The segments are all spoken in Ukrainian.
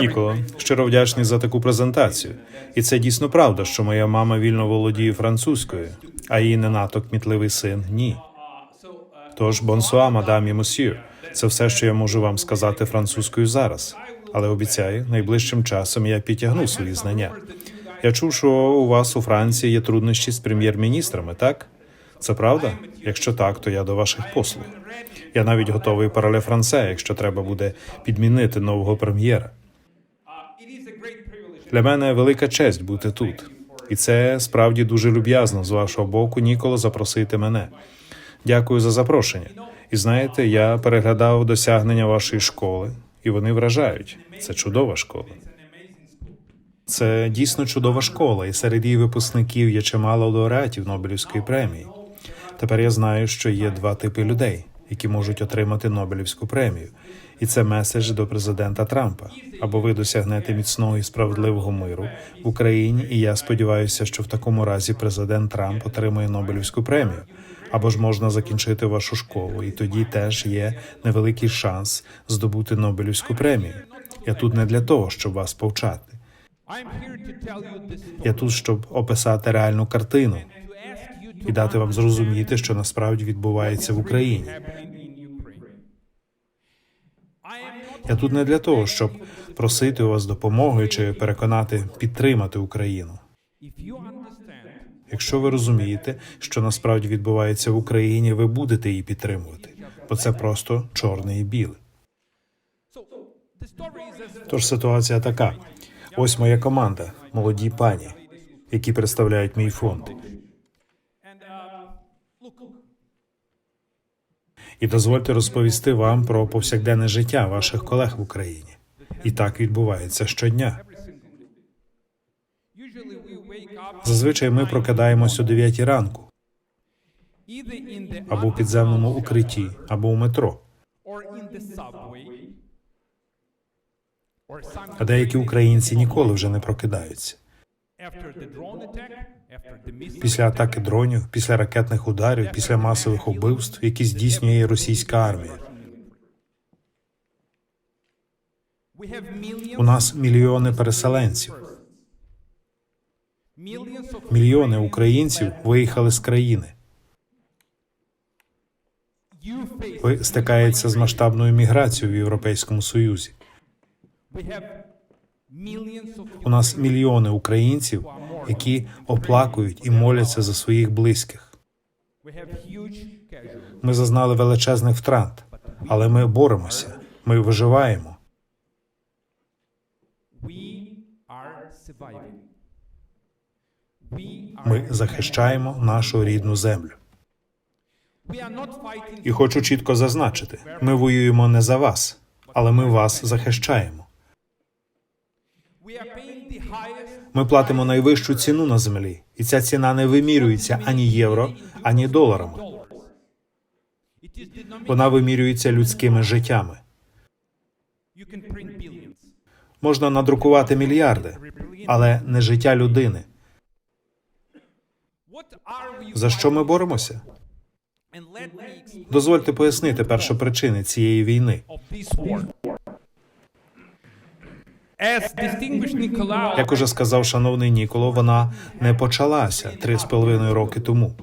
Ніколо, щиро вдячний за таку презентацію. І це дійсно правда, що моя мама вільно володіє французькою, а її не надто кмітливий син ні. Тож, бонсуа, мадам і мосьє. Це все, що я можу вам сказати французькою зараз. Але обіцяю, найближчим часом я підтягну свої знання. Я чув, що у вас у Франції є труднощі з прем'єр-міністрами, так? Це правда? Якщо так, то я до ваших послуг. Я навіть готовий парале франце, якщо треба буде підмінити нового прем'єра. Для мене велика честь бути тут, і це справді дуже люб'язно з вашого боку, Ніколо, запросити мене. Дякую за запрошення. І знаєте, я переглядав досягнення вашої школи, і вони вражають. Це чудова школа. Це дійсно чудова школа, і серед її випускників є чимало лауреатів Нобелівської премії. Тепер я знаю, що є два типи людей, які можуть отримати Нобелівську премію. І це меседж до президента Трампа. Або ви досягнете міцного і справедливого миру в Україні, і я сподіваюся, що в такому разі президент Трамп отримає Нобелівську премію. Або ж можна закінчити вашу школу, і тоді теж є невеликий шанс здобути Нобелівську премію. Я тут не для того, щоб вас повчати. Я тут, щоб описати реальну картину і дати вам зрозуміти, що насправді відбувається в Україні. Я тут не для того, щоб просити у вас допомоги чи переконати підтримати Україну. Якщо ви розумієте, що насправді відбувається в Україні, ви будете її підтримувати, бо це просто чорне і біле. Тож ситуація така: ось моя команда, молоді пані, які представляють мій фонд. І дозвольте розповісти вам про повсякденне життя ваших колег в Україні. І так відбувається щодня. Зазвичай ми прокидаємось о 9 ранку, або в підземному укритті, або у метро. А деякі українці ніколи вже не прокидаються. Після атаки дронів, після ракетних ударів, після масових убивств, які здійснює російська армія. У нас мільйони переселенців. Мільйони українців виїхали з країни. Ви стикаєтеся з масштабною міграцією в Європейському Союзі. У нас мільйони українців, які оплакують і моляться за своїх близьких. Ми зазнали величезних втрат, але ми боремося. Ми виживаємо. Ми захищаємо нашу рідну землю. І хочу чітко зазначити: ми воюємо не за вас, але ми вас захищаємо. Ми платимо найвищу ціну на землі, і ця ціна не вимірюється ані євро, ані доларами. Вона вимірюється людськими життями. Можна надрукувати мільярди, але не життя людини. За що ми боремося? Дозвольте пояснити першопричини цієї війни. Як уже сказав шановний Ніколо, вона не почалася три з половиною роки тому.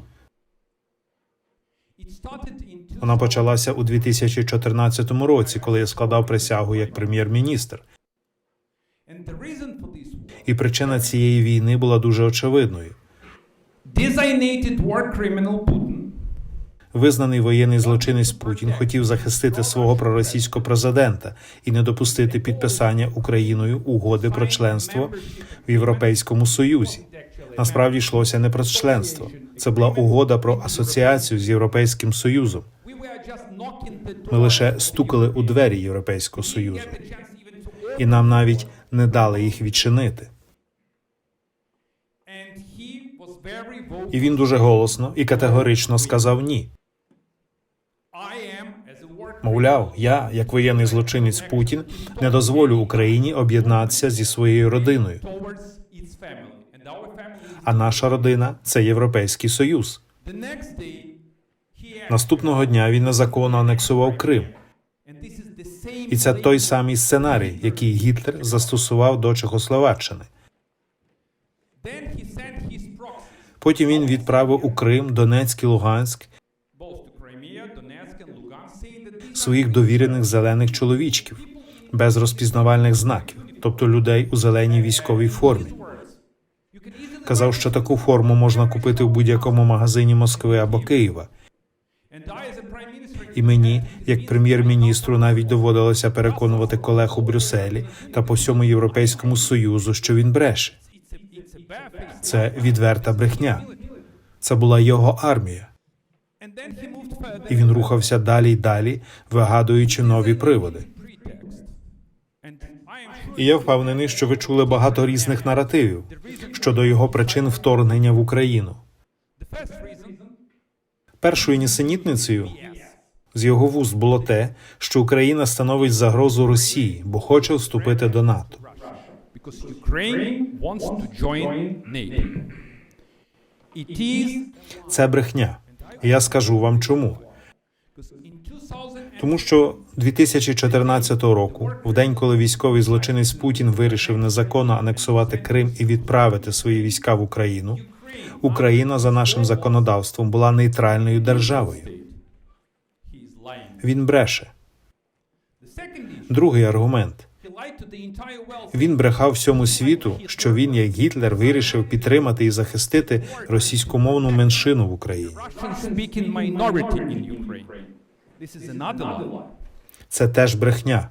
Вона почалася у 2014 році, коли я складав присягу як прем'єр-міністр. І причина цієї війни була дуже очевидною. Визнаний воєнний злочинець Путін хотів захистити свого проросійського президента і не допустити підписання Україною угоди про членство в Європейському Союзі. Насправді йшлося не про членство. Це була угода про асоціацію з Європейським Союзом. Ми лише стукали у двері Європейського Союзу, і нам навіть не дали їх відчинити. І він дуже голосно і категорично сказав ні. Мовляв, я, як воєнний злочинець Путін, не дозволю Україні об'єднатися зі своєю родиною. А наша родина це Європейський Союз. Наступного дня він незаконно анексував Крим І це той самий сценарій, який Гітлер застосував до Чехословаччини. Потім він відправив у Крим, Донецьк і Луганськ своїх довірених зелених чоловічків без розпізнавальних знаків, тобто людей у зеленій військовій формі. Казав, що таку форму можна купити в будь-якому магазині Москви або Києва. І мені, як прем'єр-міністру, навіть доводилося переконувати колег у Брюсселі та по всьому Європейському Союзу, що він бреше. Це відверта брехня. Це була його армія, і він рухався далі й далі, вигадуючи нові приводи. І я впевнений, що ви чули багато різних наративів щодо його причин вторгнення в Україну. Першою нісенітницею з його вуст було те, що Україна становить загрозу Росії, бо хоче вступити до НАТО. Це брехня. Я скажу вам чому. because in 2000 Тому що 2014 року, в день, коли військовий злочинець Путін вирішив незаконно анексувати Крим і відправити свої війська в Україну, Україна за нашим законодавством була нейтральною державою. Він бреше. Другий аргумент. Він брехав всьому світу, що він, як Гітлер, вирішив підтримати і захистити російськомовну меншину в Україні. Це теж брехня.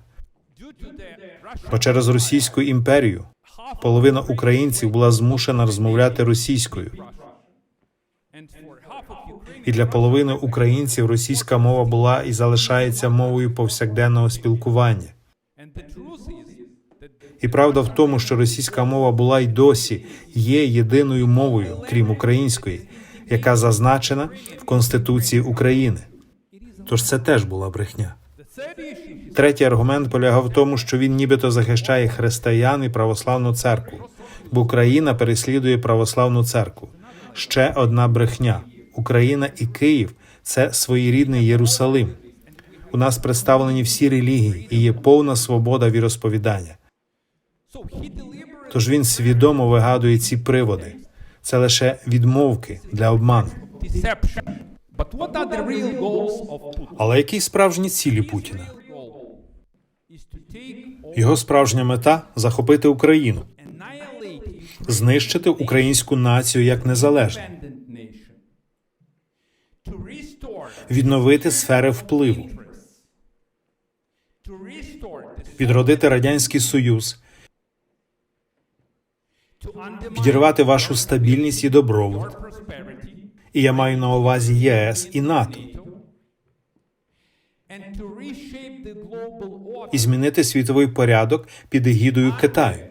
Бо через Російську імперію половина українців була змушена розмовляти російською, і для половини українців російська мова була і залишається мовою повсякденного спілкування. І правда в тому, що російська мова була й досі є єдиною мовою, крім української, яка зазначена в Конституції України. Тож це теж була брехня. Третій аргумент полягав в тому, що він нібито захищає християн і православну церкву, бо Україна переслідує православну церкву. Ще одна брехня: Україна і Київ це своєрідний Єрусалим. У нас представлені всі релігії і є повна свобода віросповідання. Тож він свідомо вигадує ці приводи. Це лише відмовки для обману. Але які справжні цілі Путіна? Його справжня мета захопити Україну, знищити українську націю як незалежну. відновити сфери впливу, відродити радянський союз, підірвати вашу стабільність і добробут. І я маю на увазі єС і НАТО, і змінити світовий порядок під егідою Китаю.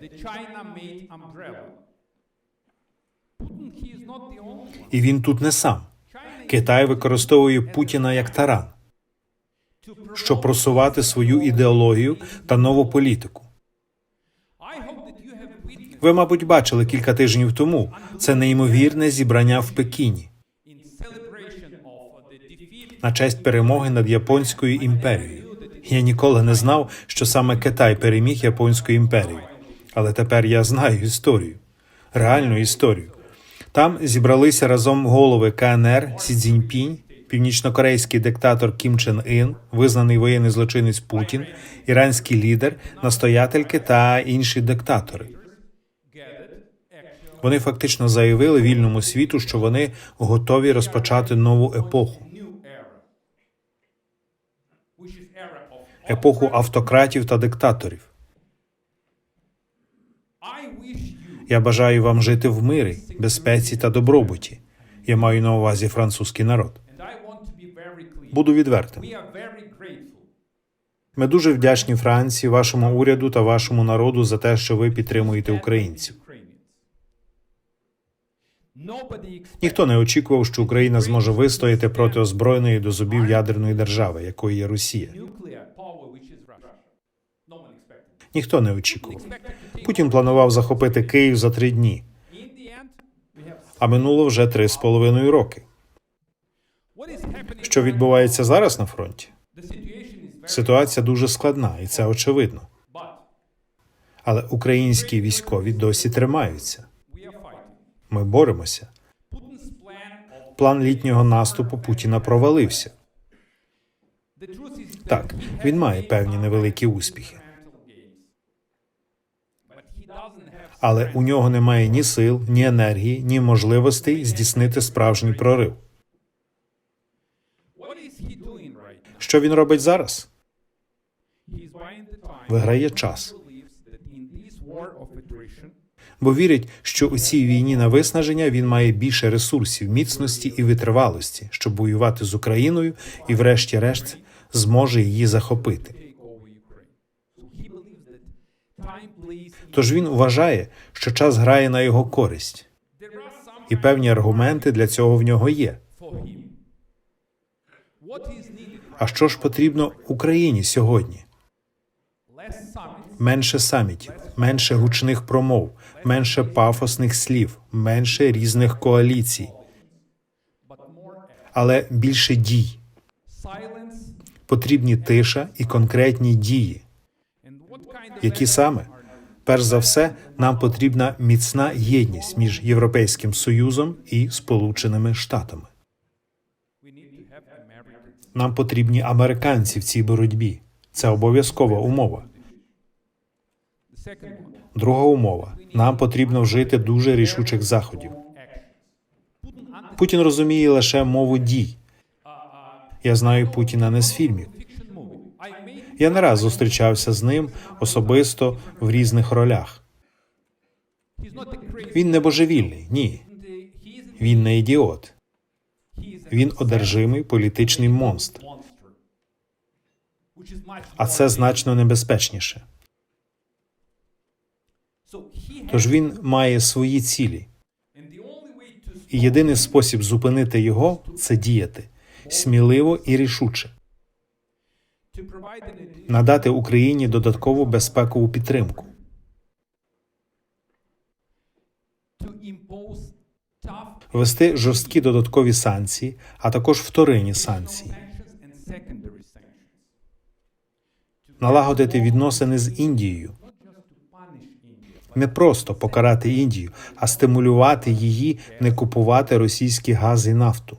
І він тут не сам. Китай використовує Путіна як таран, щоб просувати свою ідеологію та нову політику. Ви, мабуть, бачили кілька тижнів тому це неймовірне зібрання в Пекіні на честь перемоги над японською імперією. Я ніколи не знав, що саме Китай переміг японську імперію. Але тепер я знаю історію, реальну історію. Там зібралися разом голови КНР Сі Цзіньпінь, північнокорейський диктатор Кім Чен Ін, визнаний воєнний злочинець Путін, іранський лідер, настоятельки та інші диктатори. Вони фактично заявили вільному світу, що вони готові розпочати нову епоху. епоху автократів та диктаторів. Я бажаю вам жити в мирі, безпеці та добробуті. Я маю на увазі французький народ. Буду відвертим. Ми дуже вдячні Франції, вашому уряду та вашому народу за те, що ви підтримуєте українців. Ніхто не очікував, що Україна зможе вистояти проти озброєної до зубів ядерної держави, якою є Росія. Ніхто не очікував. Путін планував захопити Київ за три дні, а минуло вже три з половиною роки. Що відбувається зараз на фронті? Ситуація дуже складна, і це очевидно. Але українські військові досі тримаються. Ми боремося. План літнього наступу Путіна провалився. Так, він має певні невеликі успіхи, але у нього немає ні сил, ні енергії, ні можливостей здійснити справжній прорив. Що він робить зараз? Виграє час, бо вірить, що у цій війні на виснаження він має більше ресурсів, міцності і витривалості, щоб воювати з Україною і, врешті-решт, зможе її захопити. Тож він вважає, що час грає на його користь, і певні аргументи для цього в нього є. А що ж потрібно Україні сьогодні? Менше самітів, менше гучних промов, менше пафосних слів, менше різних коаліцій, але більше дій. Потрібні тиша і конкретні дії. Які саме? Перш за все, нам потрібна міцна єдність між Європейським Союзом і Сполученими Штатами. Нам потрібні американці в цій боротьбі. Це обов'язкова умова. Друга умова: нам потрібно вжити дуже рішучих заходів. Путін розуміє лише мову дій. Я знаю Путіна не з фільмів. Я не раз зустрічався з ним особисто в різних ролях. Він не божевільний, ні. Він не ідіот. Він одержимий політичний монстр, а це значно небезпечніше. Тож він має свої цілі, і єдиний спосіб зупинити його це діяти сміливо і рішуче, надати Україні додаткову безпекову підтримку, ввести жорсткі додаткові санкції, а також вторинні санкції, налагодити відносини з Індією. Не просто покарати Індію, а стимулювати її не купувати російський газ і нафту,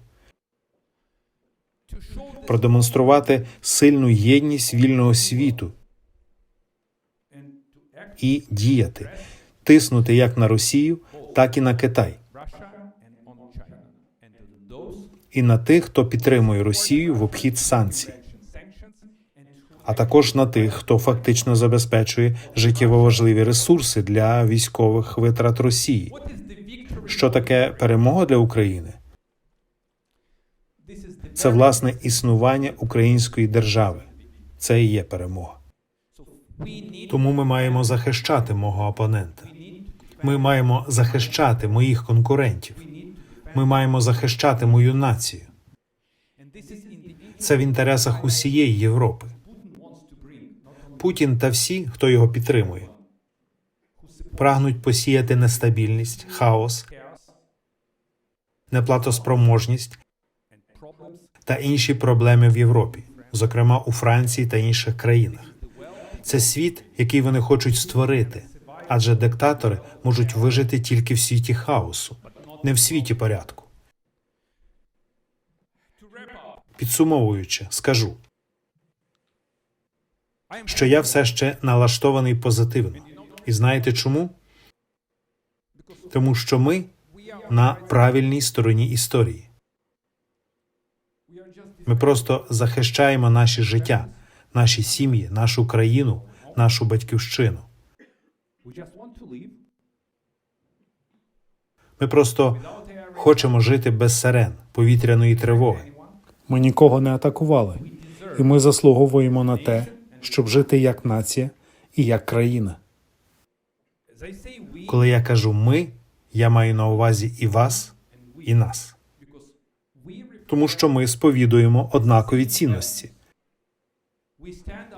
продемонструвати сильну єдність вільного світу і діяти, тиснути як на Росію, так і на Китай, і на тих, хто підтримує Росію в обхід санкцій, а також на тих, хто фактично забезпечує життєво важливі ресурси для військових витрат Росії. Що таке перемога для України? Це власне існування української держави. Це і є перемога. Тому ми маємо захищати мого опонента. Ми маємо захищати моїх конкурентів. Ми маємо захищати мою націю. Це в інтересах усієї Європи. Путін та всі, хто його підтримує, прагнуть посіяти нестабільність, хаос, неплатоспроможність та інші проблеми в Європі, зокрема у Франції та інших країнах. Це світ, який вони хочуть створити, адже диктатори можуть вижити тільки в світі хаосу, не в світі порядку. Підсумовуючи, скажу, що я все ще налаштований позитивно. І знаєте чому? Тому що ми на правильній стороні історії. Ми просто захищаємо наші життя, наші сім'ї, нашу країну, нашу батьківщину. Ми просто хочемо жити без сирен, повітряної тривоги. Ми нікого не атакували, і ми заслуговуємо на те, щоб жити як нація і як країна. Коли я кажу ми, я маю на увазі і вас, і нас. Тому що ми сповідуємо однакові цінності.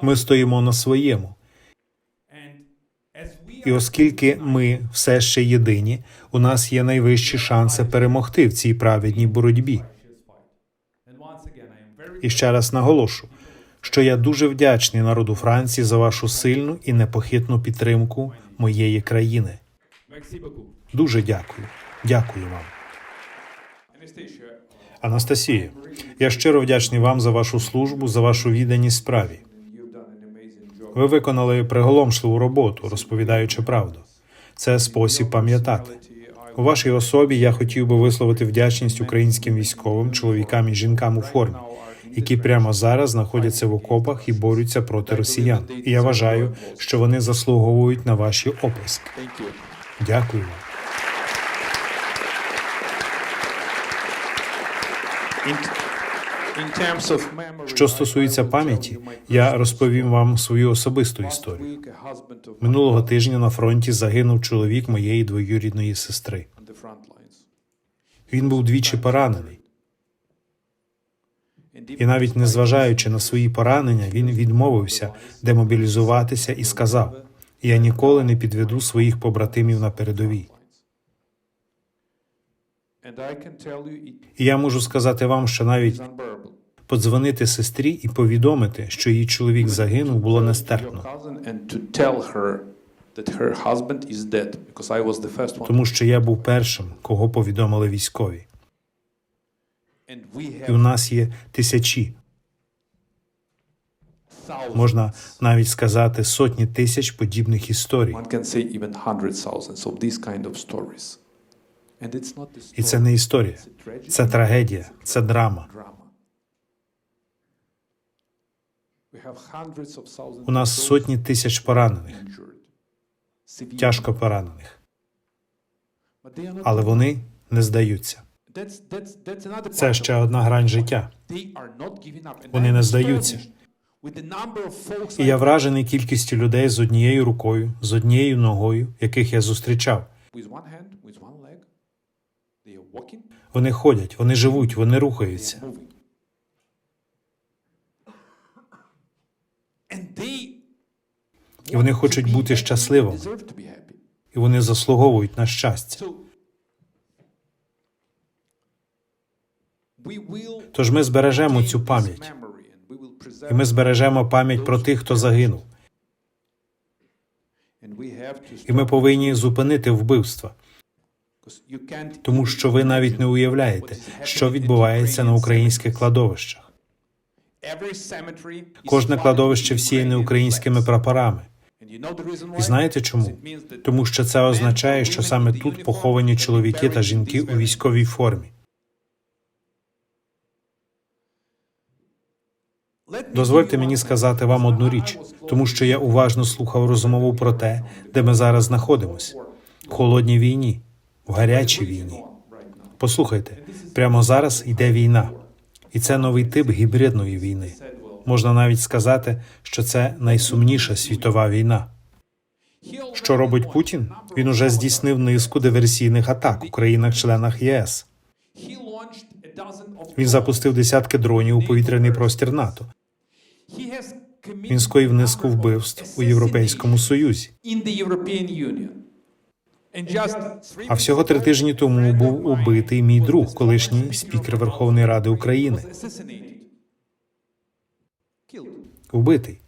Ми стоїмо на своєму. І оскільки ми все ще єдині, у нас є найвищі шанси перемогти в цій праведній боротьбі. І ще раз наголошу, що я дуже вдячний народу Франції за вашу сильну і непохитну підтримку моєї країни. Дуже дякую. Дякую вам. Анастасія, я щиро вдячний вам за вашу службу, за вашу відданість справі. Ви виконали приголомшливу роботу, розповідаючи правду. Це спосіб пам'ятати. У вашій особі я хотів би висловити вдячність українським військовим, чоловікам і жінкам у формі, які прямо зараз знаходяться в окопах і борються проти росіян. І я вважаю, що вони заслуговують на ваші you. Дякую вам. Що стосується пам'яті, я розповім вам свою особисту історію. Минулого тижня на фронті загинув чоловік моєї двоюрідної сестри. Він був двічі поранений, і навіть незважаючи на свої поранення, він відмовився демобілізуватися і сказав: Я ніколи не підведу своїх побратимів на передовій. І я можу сказати вам, що навіть подзвонити сестрі і повідомити, що її чоловік загинув, було нестерпно, тому що я був першим, кого повідомили військові. І у нас є тисячі, можна навіть сказати, сотні тисяч подібних історій. І це не історія, це трагедія, це драма. У нас сотні тисяч поранених, тяжко поранених, але вони не здаються. Це ще одна грань життя. Вони не здаються. І я вражений кількістю людей з однією рукою, з однією ногою, яких я зустрічав. Вони ходять, вони живуть, вони рухаються. І вони хочуть бути щасливими. І вони заслуговують на щастя. Тож ми збережемо цю пам'ять, і ми збережемо пам'ять про тих, хто загинув. І ми повинні зупинити вбивства, тому що ви навіть не уявляєте, що відбувається на українських кладовищах. Кожне кладовище всіяне українськими прапорами. І знаєте чому? Тому що це означає, що саме тут поховані чоловіки та жінки у військовій формі. Дозвольте мені сказати вам одну річ, тому що я уважно слухав розмову про те, де ми зараз знаходимося в холодній війні, в гарячій війні. Послухайте, прямо зараз йде війна, і це новий тип гібридної війни. Можна навіть сказати, що це найсумніша світова війна. Що робить Путін? Він уже здійснив низку диверсійних атак у країнах-членах ЄС. Він запустив десятки дронів у повітряний простір НАТО. Він скоїв низку вбивств у Європейському Союзі. А всього три тижні тому був убитий мій друг, колишній спікер Верховної Ради України. Убитий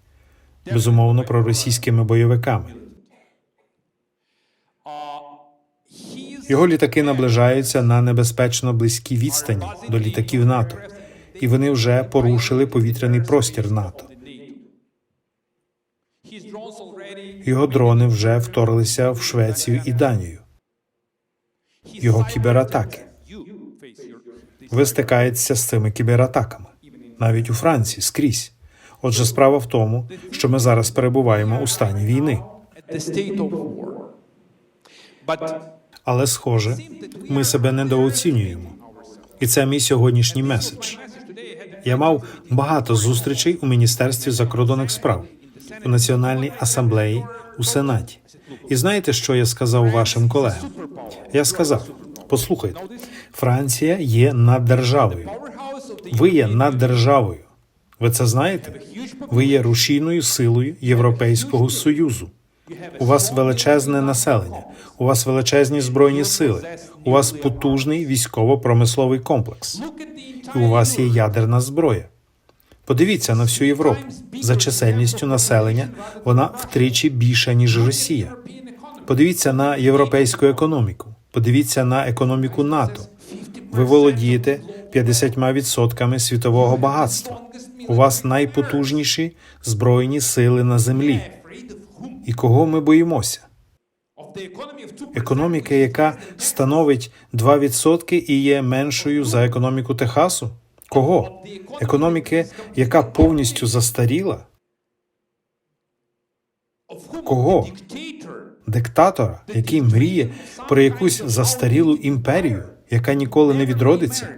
безумовно проросійськими бойовиками. Його літаки наближаються на небезпечно близькій відстані до літаків НАТО, і вони вже порушили повітряний простір НАТО. Його дрони вже вторглися в Швецію і Данію. Його кібератаки. Ви стикаєтеся з цими кібератаками навіть у Франції скрізь. Отже, справа в тому, що ми зараз перебуваємо у стані війни. Але, схоже, ми себе недооцінюємо. І це мій сьогоднішній меседж. Я мав багато зустрічей у Міністерстві закордонних справ, у Національній асамблеї, у Сенаті. І знаєте, що я сказав вашим колегам? Я сказав: послухайте, Франція є of the Ви є наддержавою. Ви це знаєте? Ви є рушійною силою Європейського союзу. У вас величезне населення, у вас величезні збройні сили, у вас потужний військово-промисловий комплекс. І у вас є ядерна зброя. Подивіться на всю Європу. За чисельністю населення вона втричі більша, ніж Росія. Подивіться на європейську економіку. Подивіться на економіку НАТО. Ви володієте 50% світового багатства. У вас найпотужніші збройні сили на землі. І кого ми боїмося? Економіка, яка становить 2% і є меншою за економіку Техасу? Кого? Економіки, яка повністю застаріла? Кого? Диктатора, який мріє про якусь застарілу імперію, яка ніколи не відродиться?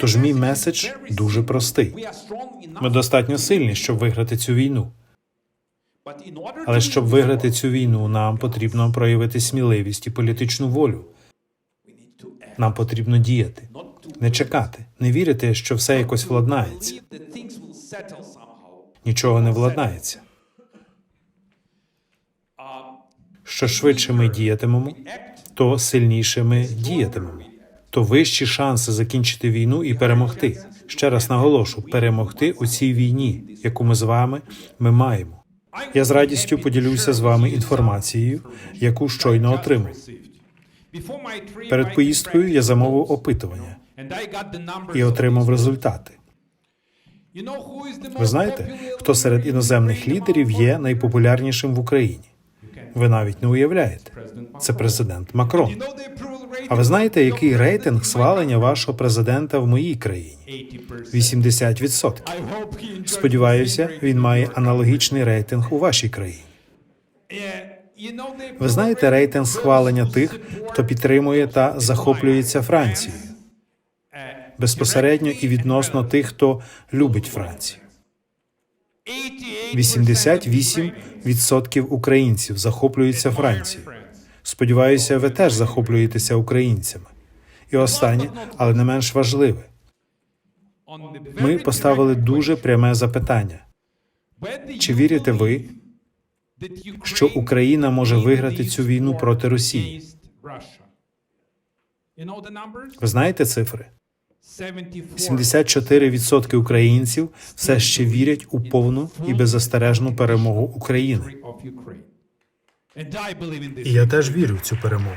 Тож мій меседж дуже простий. Ми достатньо сильні, щоб виграти цю війну. Але щоб виграти цю війну, нам потрібно проявити сміливість і політичну волю. Нам потрібно діяти, не чекати, не вірити, що все якось владнається. Нічого не владнається. Що швидше ми діятимемо, то сильніше ми діятимемо, то вищі шанси закінчити війну і перемогти. Ще раз наголошу: перемогти у цій війні, яку ми з вами ми маємо. Я з радістю поділюся з вами інформацією, яку щойно отримав. Перед поїздкою я замовив опитування і отримав результати. Ви знаєте, хто серед іноземних лідерів є найпопулярнішим в Україні? Ви навіть не уявляєте. Це президент Макрон. А ви знаєте, який рейтинг схвалення вашого президента в моїй країні? 80%. Сподіваюся, він має аналогічний рейтинг у вашій країні. Ви знаєте рейтинг схвалення тих, хто підтримує та захоплюється Францією безпосередньо і відносно тих, хто любить Францію. 88% українців захоплюються Францією. Сподіваюся, ви теж захоплюєтеся українцями. І останнє, але не менш важливе, ми поставили дуже пряме запитання: чи вірите ви, що Україна може виграти цю війну проти Росії? Ви знаєте цифри? 74% українців все ще вірять у повну і беззастережну перемогу України. І я теж вірю в цю перемогу.